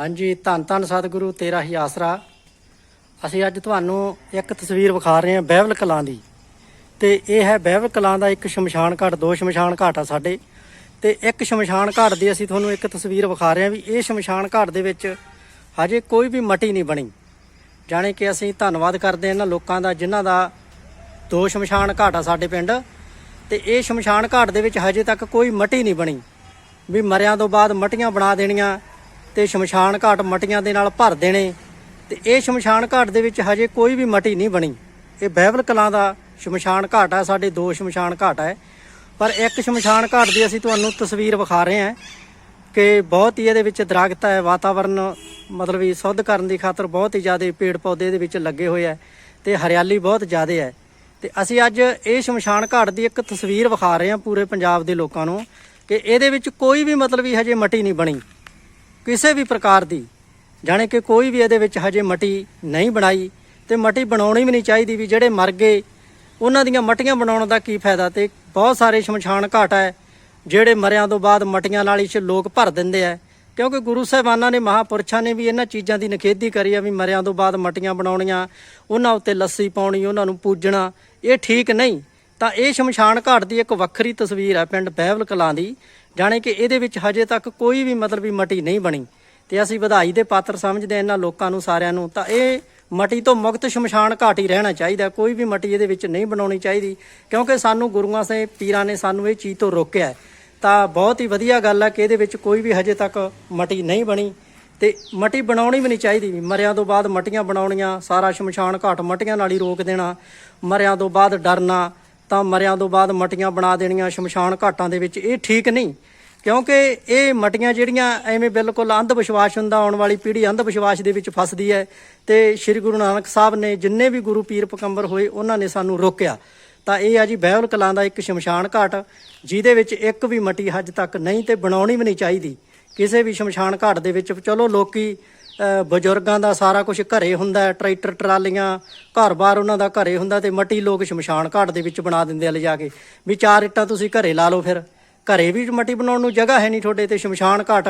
ਹਾਂਜੀ, ਧੰਨ ਧੰਨ ਸਤਿਗੁਰੂ, ਤੇਰਾ ਹੀ ਆਸਰਾ। ਅਸੀਂ ਅੱਜ ਤੁਹਾਨੂੰ ਇੱਕ ਤਸਵੀਰ ਵਿਖਾ ਰਹੇ ਹਾਂ ਬਹਿਵਲ ਕਲਾਂ ਦੀ। ਤੇ ਇਹ ਹੈ ਬਹਿਵਲ ਕਲਾਂ ਦਾ ਇੱਕ ਸ਼ਮਸ਼ਾਨ ਘਾਟ, ਦੋ ਸ਼ਮਸ਼ਾਨ ਘਾਟ ਆ ਸਾਡੇ। ਤੇ ਇੱਕ ਸ਼ਮਸ਼ਾਨ ਘਾਟ ਦੀ ਅਸੀਂ ਤੁਹਾਨੂੰ ਇੱਕ ਤਸਵੀਰ ਵਿਖਾ ਰਹੇ ਹਾਂ ਵੀ ਇਹ ਸ਼ਮਸ਼ਾਨ ਘਾਟ ਦੇ ਵਿੱਚ ਹਜੇ ਕੋਈ ਵੀ ਮਟੀ ਨਹੀਂ ਬਣੀ। ਜਾਣੇ ਕਿ ਅਸੀਂ ਧੰਨਵਾਦ ਕਰਦੇ ਹਾਂ ਇਹਨਾਂ ਲੋਕਾਂ ਦਾ ਜਿਨ੍ਹਾਂ ਦਾ ਦੋ ਸ਼ਮਸ਼ਾਨ ਘਾਟ ਆ ਸਾਡੇ ਪਿੰਡ। ਤੇ ਇਹ ਸ਼ਮਸ਼ਾਨ ਘਾਟ ਦੇ ਵਿੱਚ ਹਜੇ ਤੱਕ ਕੋਈ ਮਟੀ ਨਹੀਂ ਬਣੀ। ਵੀ ਮਰਿਆਂ ਤੋਂ ਬਾਅਦ ਮਟੀਆਂ ਬਣਾ ਦੇਣੀਆਂ ਤੇ ਸ਼ਮਸ਼ਾਨ ਘਾਟ ਮਟੀਆਂ ਦੇ ਨਾਲ ਭਰ ਦੇਣੇ ਤੇ ਇਹ ਸ਼ਮਸ਼ਾਨ ਘਾਟ ਦੇ ਵਿੱਚ ਹਜੇ ਕੋਈ ਵੀ ਮਟੀ ਨਹੀਂ ਬਣੀ। ਇਹ ਬਹਿਬਲ ਕਲਾਂ ਦਾ ਸ਼ਮਸ਼ਾਨ ਘਾਟ ਹੈ ਸਾਡੇ ਦੋ ਸ਼ਮਸ਼ਾਨ ਘਾਟ ਹੈ ਪਰ ਇੱਕ ਸ਼ਮਸ਼ਾਨ ਘਾਟ ਦੀ ਅਸੀਂ ਤੁਹਾਨੂੰ ਤਸਵੀਰ ਵਿਖਾ ਰਹੇ ਹਾਂ ਕਿ ਬਹੁਤ ਹੀ ਇਹਦੇ ਵਿੱਚ ਦਰਖਤ ਹੈ, ਵਾਤਾਵਰਨ ਮਤਲਬ ਵੀ ਸ਼ੁੱਧ ਕਰਨ ਦੀ ਖਾਤਰ ਬਹੁਤ ਹੀ ਜ਼ਿਆਦਾ ਪੇੜ ਪੌਦੇ ਇਹਦੇ ਵਿੱਚ ਲੱਗੇ ਹੋਏ ਹੈ ਤੇ ਹਰਿਆਲੀ ਬਹੁਤ ਜ਼ਿਆਦਾ ਹੈ। ਤੇ ਅਸੀਂ ਅੱਜ ਇਹ ਸ਼ਮਸ਼ਾਨ ਘਾਟ ਦੀ ਇੱਕ ਤਸਵੀਰ ਵਿਖਾ ਰਹੇ ਹਾਂ ਪੂਰੇ ਪੰਜਾਬ ਦੇ ਲੋਕਾਂ ਨੂੰ ਕਿ ਇਹਦੇ ਵਿੱਚ ਕੋਈ ਵੀ ਮਤਲਬ ਵੀ ਹਜੇ ਮਟੀ ਨਹੀਂ ਬਣੀ। ਕਿਸੇ ਵੀ ਪ੍ਰਕਾਰ ਦੀ, ਜਾਣੇ ਕਿ ਕੋਈ ਵੀ ਇਹਦੇ ਵਿੱਚ ਹਜੇ ਮਟੀ ਨਹੀਂ ਬਣਾਈ ਤੇ ਮਟੀ ਬਣਾਉਣੀ ਵੀ ਨਹੀਂ ਚਾਹੀਦੀ ਵੀ ਜਿਹੜੇ ਮਰ ਗਏ, ਉਹਨਾਂ ਦੀਆਂ ਮਟੀਆਂ ਬਣਾਉਣ ਦਾ ਕੀ ਫਾਇਦਾ ਤੇ ਬਹੁਤ ਸਾਰੇ ਸ਼ਮਸ਼ਾਨ ਘਾਟ ਹੈ, ਜਿਹੜੇ ਮਰਿਆਂ ਤੋਂ ਬਾਅਦ ਮਟੀਆਂ ਨਾਲ ਹੀ ਲੋਕ ਭਰ ਦਿੰਦੇ ਆ। ਕਿਉਂਕਿ ਗੁਰੂ ਸਾਹਿਬਾਨਾਂ ਨੇ, ਮਹਾਪੁਰਸ਼ਾਂ ਨੇ ਵੀ ਇਹਨਾਂ ਚੀਜ਼ਾਂ ਦੀ ਨਿਖੇਧੀ ਕਰੀ ਆ ਵੀ ਮਰਿਆਂ ਤੋਂ ਬਾਅਦ ਮਟੀਆਂ ਬਣਾਉਣੀਆਂ, ਉਹਨਾਂ ਉੱਤੇ ਲੱਸੀ ਪਾਉਣੀ, ਉਹਨਾਂ ਨੂੰ ਪੂਜਣਾ, ਇਹ ਠੀਕ ਨਹੀਂ। ਤਾਂ ਇਹ ਸ਼ਮਸ਼ਾਨ ਘਾਟ ਦੀ ਇੱਕ ਵੱਖਰੀ ਤਸਵੀਰ ਹੈ ਪਿੰਡ ਬਹਿਵਲ ਕਲਾਂ ਦੀ ਜਾਣੇ ਕਿ ਇਹਦੇ ਵਿੱਚ ਹਜੇ ਤੱਕ ਕੋਈ ਵੀ ਮਤਲਬ ਵੀ ਮਟੀ ਨਹੀਂ ਬਣੀ। ਤੇ ਅਸੀਂ ਵਧਾਈ ਦੇ ਪਾਤਰ ਸਮਝਦੇ ਹਾਂ ਇਹਨਾਂ ਲੋਕਾਂ ਨੂੰ, ਸਾਰਿਆਂ ਨੂੰ, ਤਾਂ ਇਹ ਮਟੀ ਤੋਂ ਮੁਕਤ ਸ਼ਮਸ਼ਾਨ ਘਾਟ ਹੀ ਰਹਿਣਾ ਚਾਹੀਦਾ। ਕੋਈ ਵੀ ਮਟੀ ਇਹਦੇ ਵਿੱਚ ਨਹੀਂ ਬਣਾਉਣੀ ਚਾਹੀਦੀ, ਕਿਉਂਕਿ ਸਾਨੂੰ ਗੁਰੂਆਂ ਸੇ, ਪੀਰਾਂ ਨੇ ਸਾਨੂੰ ਇਹ ਚੀਜ਼ ਤੋਂ ਰੋਕਿਆ ਤਾਂ ਬਹੁਤ ਹੀ ਵਧੀਆ ਗੱਲ ਹੈ ਕਿ ਇਹਦੇ ਵਿੱਚ ਕੋਈ ਵੀ ਹਜੇ ਤੱਕ ਮਟੀ ਨਹੀਂ ਬਣੀ। ਤੇ ਮਟੀ ਬਣਾਉਣੀ ਵੀ ਨਹੀਂ ਚਾਹੀਦੀ। ਵੀ ਮਰਿਆਂ ਤੋਂ ਬਾਅਦ ਮਟੀਆਂ ਬਣਾਉਣੀਆਂ, ਸਾਰਾ ਸ਼ਮਸ਼ਾਨ ਘਾਟ ਮਟੀਆਂ ਨਾਲ ਹੀ ਰੋਕ ਦੇਣਾ। ਮਰਿਆਂ ਤੋਂ ਬਾਅਦ ਡਰਨਾ। ਤਾਂ ਮਰਿਆਂ ਤੋਂ ਬਾਅਦ ਮਟੀਆਂ ਬਣਾ ਦੇਣੀਆਂ, ਸ਼ਮਸ਼ਾਨ ਘਾਟਾਂ ਦੇ ਵਿੱਚ। ਇਹ ਠੀਕ ਨਹੀਂ, ਕਿਉਂਕਿ ਇਹ ਮਟੀਆਂ ਜਿਹੜੀਆਂ ਐਵੇਂ ਬਿਲਕੁਲ ਅੰਧ ਵਿਸ਼ਵਾਸ ਹੁੰਦਾ, ਆਉਣ ਵਾਲੀ ਪੀੜ੍ਹੀ ਅੰਧ ਵਿਸ਼ਵਾਸ ਦੇ ਵਿੱਚ ਫਸਦੀ ਹੈ। ਤੇ ਸ੍ਰੀ ਗੁਰੂ ਨਾਨਕ ਸਾਹਿਬ ਨੇ ਜਿੰਨੇ ਵੀ ਗੁਰੂ ਪੀਰ ਪਕੰਬਰ ਹੋਏ, ਉਹਨਾਂ ਨੇ ਸਾਨੂੰ ਰੋਕਿਆ। ਤਾਂ ਇਹ ਆ ਜੀ ਬਹਿਬਲ ਕਲਾਂ ਦਾ ਇੱਕ ਸ਼ਮਸ਼ਾਨ ਘਾਟ, ਜਿਹਦੇ ਵਿੱਚ ਇੱਕ ਵੀ ਮਟੀ ਹੱਜ ਤੱਕ ਨਹੀਂ ਤੇ ਬਣਾਉਣੀ ਵੀ ਨਹੀਂ ਚਾਹੀਦੀ। ਕਿਸੇ ਵੀ ਸ਼ਮਸ਼ਾਨ ਘਾਟ ਦੇ ਵਿੱਚ, ਚਲੋ ਲੋਕੀ ਬਜ਼ੁਰਗਾਂ ਦਾ ਸਾਰਾ ਕੁਝ ਘਰੇ ਹੁੰਦਾ ਟਰੈਕਟਰ, ਟਰਾਲੀਆਂ, ਘਰ-ਬਾਰ ਉਹਨਾਂ ਦਾ ਘਰੇ ਹੁੰਦਾ ਤੇ ਮੱਟੀ ਲੋਕ ਸ਼ਮਸ਼ਾਨ ਘਾਟ ਦੇ ਵਿੱਚ ਬਣਾ ਦਿੰਦੇ ਆ ਲਿਜਾ ਕੇ। ਵੀ ਚਾਰ ਇੱਟਾਂ ਤੁਸੀਂ ਘਰੇ ਲਾ ਲਓ ਫਿਰ। ਘਰੇ ਵੀ ਮਟੀ ਬਣਾਉਣ ਨੂੰ ਜਗ੍ਹਾ ਹੈ ਨਹੀਂ ਤੁਹਾਡੇ ਤੇ, ਸ਼ਮਸ਼ਾਨ ਘਾਟ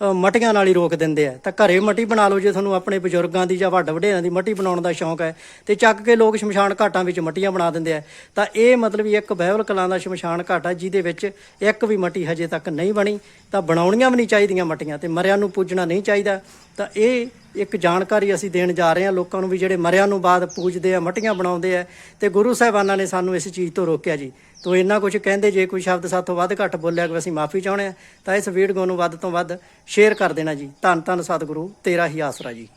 ਮਟੀਆਂ ਨਾਲ ਹੀ ਰੋਕ ਦਿੰਦੇ ਆ। ਤਾਂ ਘਰੇ ਮਟੀ ਬਣਾ ਲਓ ਜੇ ਤੁਹਾਨੂੰ ਆਪਣੇ ਬਜ਼ੁਰਗਾਂ ਦੀ ਜਾਂ ਵੱਡ ਵਡੇਰਿਆਂ ਦੀ ਮਟੀ ਬਣਾਉਣ ਦਾ ਸ਼ੌਂਕ ਹੈ, ਤੇ ਚੱਕ ਕੇ ਲੋਕ ਸ਼ਮਸ਼ਾਨ ਘਾਟਾਂ ਵਿੱਚ ਮਟੀਆਂ ਬਣਾ ਦਿੰਦੇ ਆ। ਤਾਂ ਇਹ ਮਤਲਬ ਇੱਕ ਬਹਿਵਲ ਕਲਾਂ ਦਾ ਸ਼ਮਸ਼ਾਨ ਘਾਟ ਹੈ ਜਿਹਦੇ ਵਿੱਚ ਇੱਕ ਵੀ ਮਟੀ ਹਜੇ ਤੱਕ ਨਹੀਂ ਬਣੀ। ਤਾਂ ਬਣਾਉਣੀਆਂ ਵੀ ਨਹੀਂ ਚਾਹੀਦੀਆਂ ਮਟੀਆਂ, ਤੇ ਮਰਿਆਂ ਨੂੰ ਪੂਜਣਾ ਨਹੀਂ ਚਾਹੀਦਾ। ਤਾਂ ਇਹ ਇੱਕ ਜਾਣਕਾਰੀ ਅਸੀਂ ਦੇਣ ਜਾ ਰਹੇ ਹਾਂ। ਲੋਕਾਂ ਨੂੰ ਵੀ ਜਿਹੜੇ ਮਰਿਆਂ ਨੂੰ ਬਾਅਦ ਪੂਜਦੇ ਆ, ਮਟੀਆਂ ਬਣਾਉਂਦੇ ਆ, ਤੇ ਗੁਰੂ ਸਾਹਿਬਾਨਾਂ ਨੇ ਸਾਨੂੰ ਇਸ ਚੀਜ਼ ਤੋਂ ਰੋਕਿਆ ਜੀ। ਤੋ ਇੰਨਾ ਕੁਝ ਕਹਿੰਦੇ, ਜੇ ਕੋਈ ਸ਼ਬਦ ਸਾਥੋਂ ਵੱਧ ਘੱਟ ਬੋਲਿਆ ਕਿ ਅਸੀਂ ਮਾਫੀ ਚਾਹੁੰਦੇ ਆ ਤਾਂ ਇਸ ਵੀਡੀਓ ਨੂੰ ਵੱਧ ਤੋਂ ਵੱਧ ਸ਼ੇਅਰ ਕਰ ਦੇਣਾ ਜੀ। ਧੰਨ ਧੰਨ ਸਤਿਗੁਰੂ, ਤੇਰਾ ਹੀ ਆਸਰਾ ਜੀ।